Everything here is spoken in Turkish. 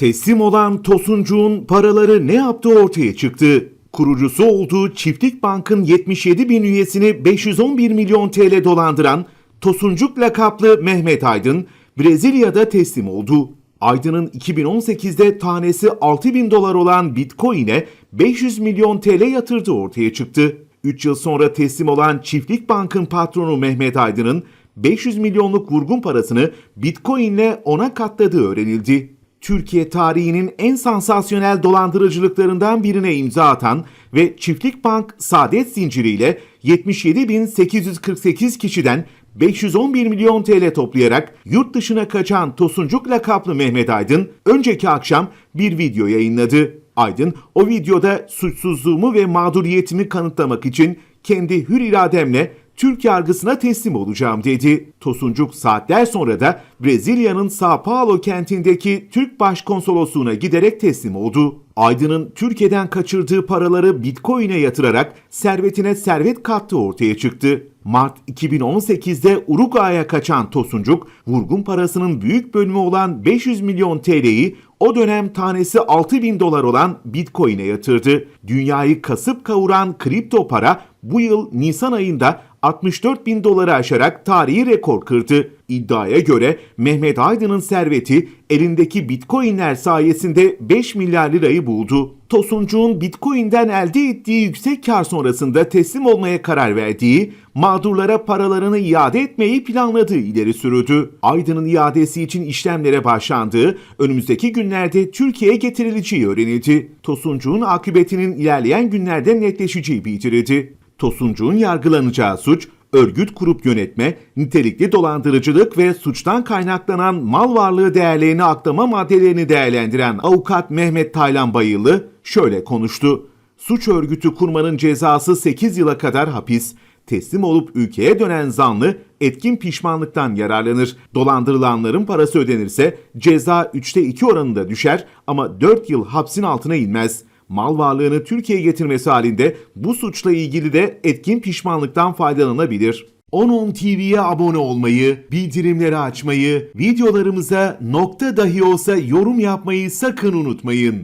Teslim olan Tosuncuğun paraları ne yaptığı ortaya çıktı. Kurucusu olduğu Çiftlik Bank'ın 77 bin üyesini 511 milyon TL dolandıran Tosuncuk lakaplı Mehmet Aydın Brezilya'da teslim oldu. Aydın'ın 2018'de tanesi 6 bin dolar olan Bitcoin'e 500 milyon TL yatırdığı ortaya çıktı. 3 yıl sonra teslim olan Çiftlik Bank'ın patronu Mehmet Aydın'ın 500 milyonluk vurgun parasını Bitcoin'le ona katladığı öğrenildi. Türkiye tarihinin en sansasyonel dolandırıcılıklarından birine imza atan ve Çiftlik Bank Saadet zinciriyle 77.848 kişiden 511 milyon TL toplayarak yurt dışına kaçan Tosuncuk lakaplı Mehmet Aydın önceki akşam bir video yayınladı. Aydın o videoda suçsuzluğumu ve mağduriyetimi kanıtlamak için kendi hür irademle Türk yargısına teslim olacağım dedi. Tosuncuk saatler sonra da Brezilya'nın Sao Paulo kentindeki Türk Başkonsolosluğu'na giderek teslim oldu. Aydın'ın Türkiye'den kaçırdığı paraları Bitcoin'e yatırarak servetine servet kattığı ortaya çıktı. Mart 2018'de Uruguay'a kaçan Tosuncuk, vurgun parasının büyük bölümü olan 500 milyon TL'yi o dönem tanesi 6 bin dolar olan Bitcoin'e yatırdı. Dünyayı kasıp kavuran kripto para bu yıl Nisan ayında 64 bin doları aşarak tarihi rekor kırdı. İddiaya göre Mehmet Aydın'ın serveti elindeki bitcoinler sayesinde 5 milyar lirayı buldu. Tosuncuğun bitcoin'den elde ettiği yüksek kar sonrasında teslim olmaya karar verdiği, mağdurlara paralarını iade etmeyi planladığı ileri sürüldü. Aydın'ın iadesi için işlemlere başlandığı, önümüzdeki günlerde Türkiye'ye getirileceği öğrenildi. Tosuncuğun akıbetinin ilerleyen günlerde netleşeceği bildirildi. Tosuncuğun yargılanacağı suç, örgüt kurup yönetme, nitelikli dolandırıcılık ve suçtan kaynaklanan mal varlığı değerlerini aklama maddelerini değerlendiren avukat Mehmet Taylan Bayılı şöyle konuştu. Suç örgütü kurmanın cezası 8 yıla kadar hapis. Teslim olup ülkeye dönen zanlı etkin pişmanlıktan yararlanır. Dolandırılanların parası ödenirse ceza 3'te 2 oranında düşer ama 4 yıl hapsin altına inmez mal varlığını Türkiye'ye getirmesi halinde bu suçla ilgili de etkin pişmanlıktan faydalanabilir. 10 TV'ye abone olmayı, bildirimleri açmayı, videolarımıza nokta dahi olsa yorum yapmayı sakın unutmayın.